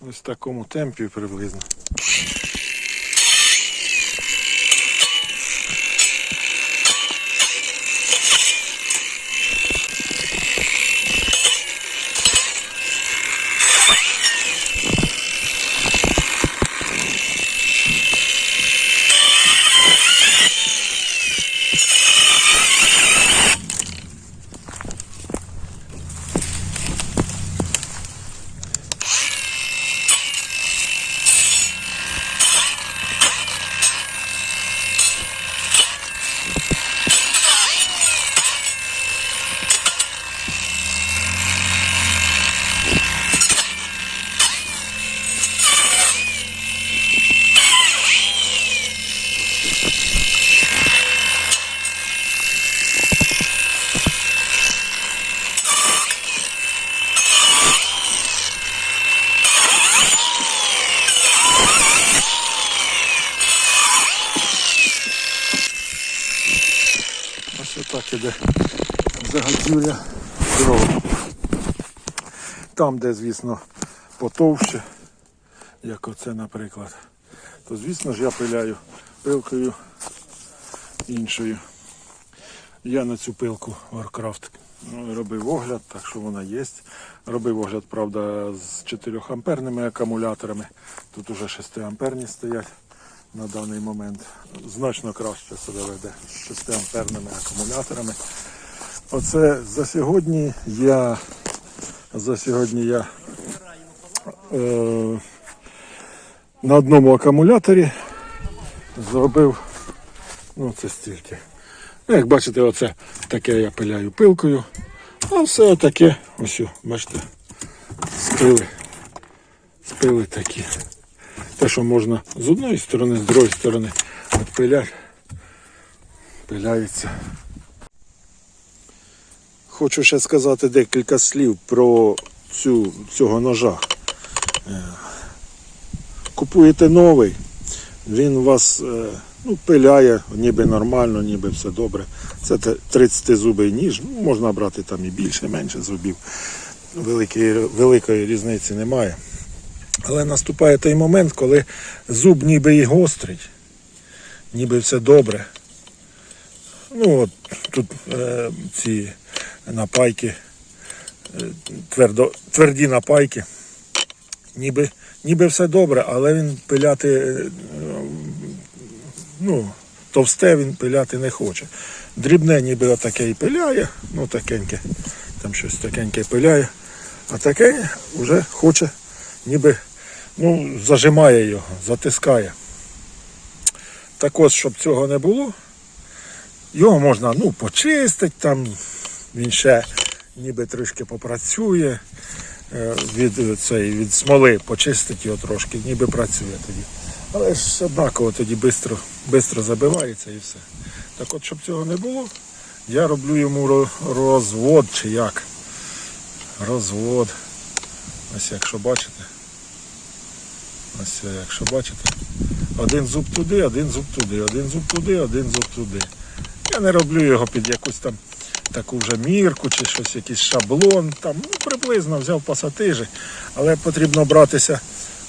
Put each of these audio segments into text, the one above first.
Ось в такому темпі приблизно. Отак іде загадзюля дрова. Там, де, звісно, потовще, як оце, наприклад, то звісно ж я пиляю пилкою іншою. Я на цю пилку Warcraft ну, робив огляд, так що вона є. Робив огляд, правда, з 4 амперними акумуляторами. Тут уже 6 амперні стоять на даний момент. Значно краще себе веде з 6 амперними акумуляторами. Оце за сьогодні я за сьогодні я е, на одному акумуляторі зробив ну це стільки. Ну, Як бачите, оце таке я пиляю пилкою. А все таке, ось, бачите, спили. Спили такі. Те, що можна з одної сторони, з другої сторони відпиляти, пиляється. Хочу ще сказати декілька слів про цю, цього ножа. Е, Купуєте новий, він вас е, ну, пиляє, ніби нормально, ніби все добре. Це 30-зубий ніж, ну, можна брати там і більше, менше зубів. Великої, великої різниці немає. Але наступає той момент, коли зуб ніби і гострий, ніби все добре. Ну от тут е, ці напайки, е, твердо, тверді напайки. Ніби, ніби все добре, але він пиляти, е, ну, товсте він пиляти не хоче. Дрібне ніби отаке і пиляє, ну такеньке, там щось такеньке пиляє, а таке вже хоче, ніби ну, зажимає його, затискає. Так ось, щоб цього не було, його можна ну, почистити, там він ще ніби трішки попрацює е, від, е, цей, від смоли, почистить його трошки, ніби працює тоді. Але ж однаково тоді швидко, швидко забивається і все. Так от, щоб цього не було, я роблю йому розвод чи як. Розвод. Ось якщо бачите. Ось якщо бачите. Один зуб туди, один зуб туди, один зуб туди, один зуб туди. Я не роблю його під якусь там таку вже мірку чи щось, якийсь шаблон. Там, ну, приблизно взяв пасатижі, але потрібно братися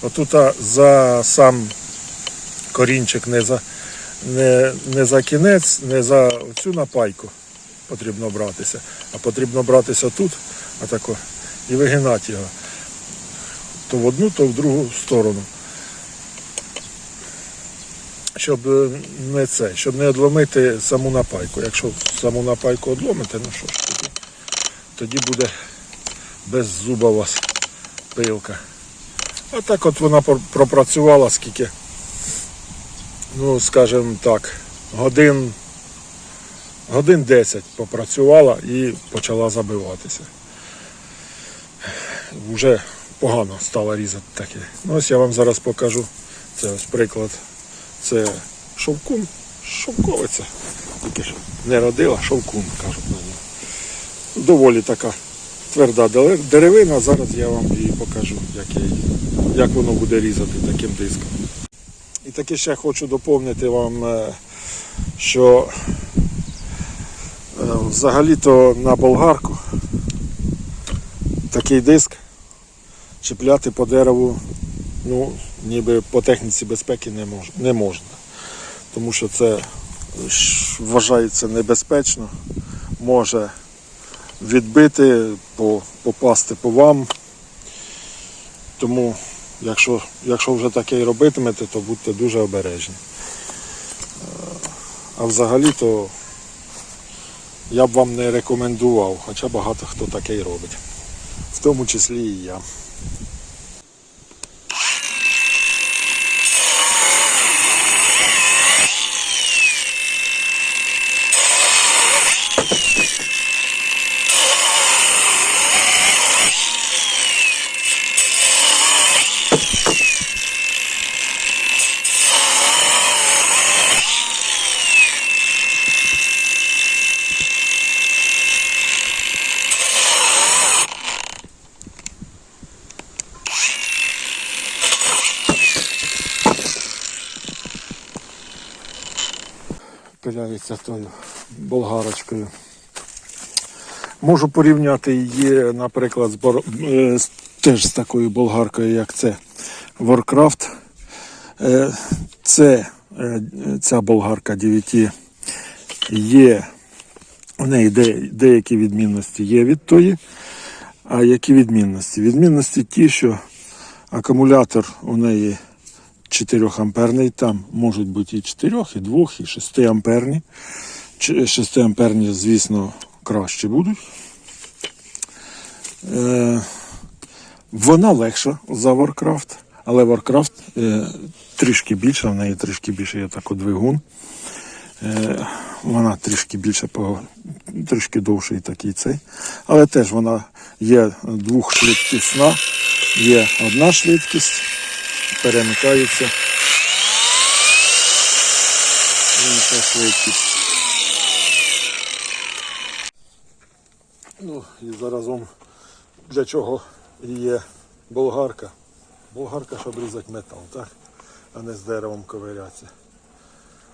отут за сам корінчик, не за, не, не за кінець, не за цю напайку потрібно братися, а потрібно братися тут, отако, і вигинати його. То в одну, то в другу сторону. Щоб е, не це, щоб не одломити саму напайку. Якщо саму напайку одломите, ну що ж тоді, тоді буде без зуба у вас пилка. А так от вона пропрацювала скільки, ну скажімо так, годин, годин 10 попрацювала і почала забиватися. Вже погано стала різати таке. Ну ось я вам зараз покажу. Це ось приклад. Це шовкун, шовковиця. Тільки ж не родила, шовкун, кажуть нього. Доволі така тверда деревина. Зараз я вам її покажу, як, я як воно буде різати таким диском. І таки ще хочу доповнити вам, е, що е, взагалі-то на болгарку такий диск чіпляти по дереву, ну, ніби по техніці безпеки не, мож, не можна. Тому що це вважається небезпечно, може відбити, по, попасти по вам. Тому, якщо, якщо вже таке і робитимете, то будьте дуже обережні. А взагалі то я б вам не рекомендував, хоча багато хто таке і робить. В тому числі і я. Пиляється тою болгарочкою. Можу порівняти її, наприклад, з, бор... е, теж з такою болгаркою, як це Warcraft. Е, Це, е, ця болгарка 9 є, у неї де, деякі відмінності є від тої. А які відмінності? Відмінності ті, що акумулятор у неї 4 амперний, там можуть бути і 4, і 2, і 6 амперні. 6 амперні, звісно, краще будуть. Е, вона легша за Warcraft, але Warcraft е, трішки більша, в неї трішки більше є такий двигун. Е, вона трішки більше, трішки довший такий цей. Але теж вона є двохшвидкісна, є одна швидкість, перемикається. Ну і заразом для чого є болгарка? Болгарка, щоб різати метал, так? А не з деревом ковирятися.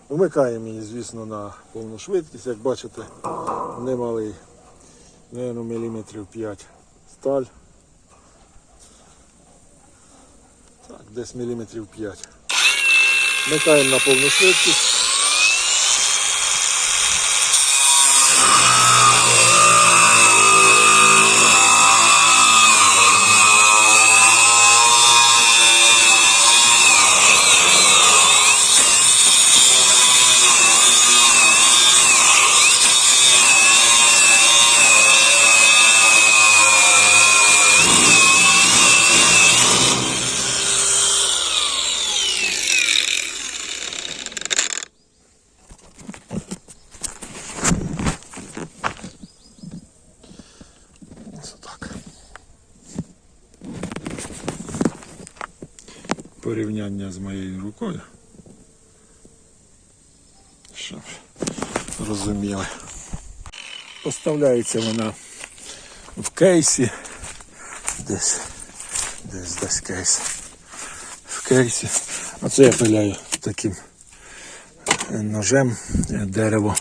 Вмикаємо її, звісно, на повну швидкість, як бачите, немалий, наверно, міліметрів 5 сталь. Так, десь міліметрів 5. Вмикаємо на повну швидкість. Ось так. Порівняння з моєю рукою. Щоб розуміли. Поставляється вона в кейсі. Десь, десь десь кейс. В кейсі. А це я пиляю таким е, ножем е, дерево.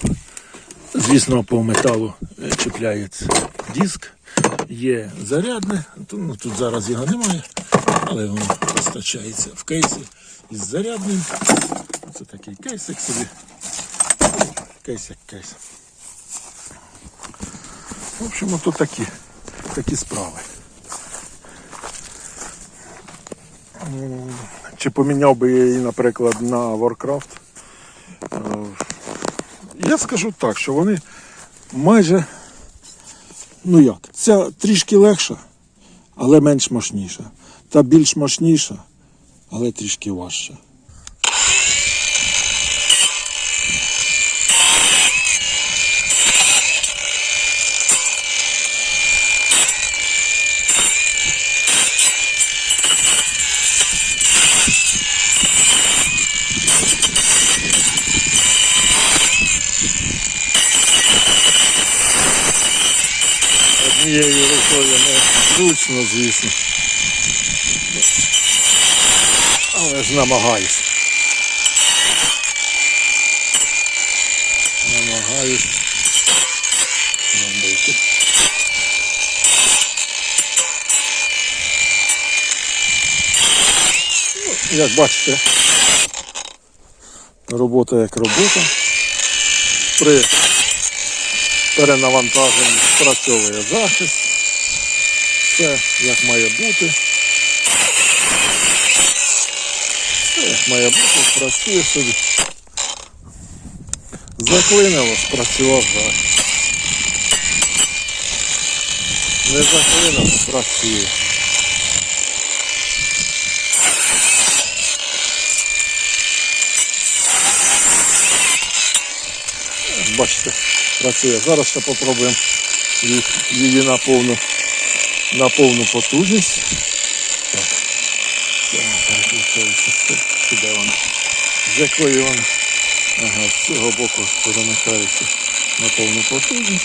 Звісно, по металу е, чіпляється диск, є зарядне, ну, тут зараз його немає, але воно постачається в кейсі із зарядним. Це такий кейсик собі. Кейс як кейс. В общем, ото такі, такі справи. Чи поміняв би я її, наприклад, на Warcraft? Е, Я скажу так, що вони майже, ну як, ця трішки легша, але менш мощніша. Та більш мощніша, але трішки важча. Однією рукою не зручно, звісно. Але ж намагаюсь. Намагаюсь зробити. Як бачите, робота як робота. При перенавантаженні спрацьовує захист. Все як має бути. Все як має бути, працює собі. Заклинило, спрацював захист. Не заклинило, працює. Бачите, працює. Зараз ще попробуємо її, її на повну, потужність. Так. Так, переключається. Сюди вона. З якої вона? Ага, з цього боку перемикається на повну потужність.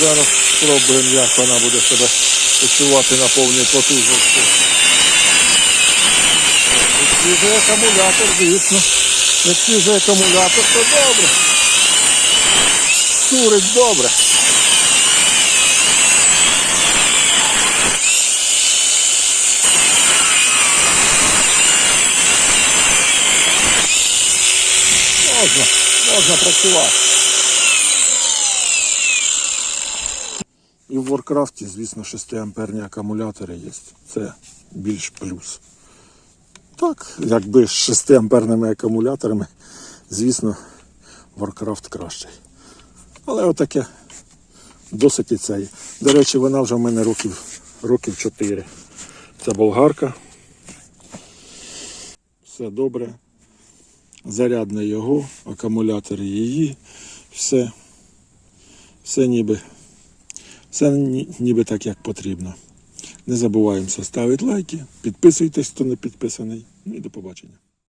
Зараз спробуємо, як вона буде себе почувати на повній потужності. Свіжий акумулятор, звісно. Як свіжий акумулятор, то добре. Турить добре. Можна, можна працювати. І в Warcraft, звісно, 6 амперні акумулятори є. Це більш плюс. Так, якби з 6 амперними акумуляторами, звісно, Warcraft кращий. Але отаке досить і це є. До речі, вона вже в мене років, років 4. Це болгарка. Все добре. Зарядне його, акумулятор її, все, все ніби, все ніби так, як потрібно. Не забуваємо ставити лайки, підписуйтесь, хто не підписаний. Ну і до побачення.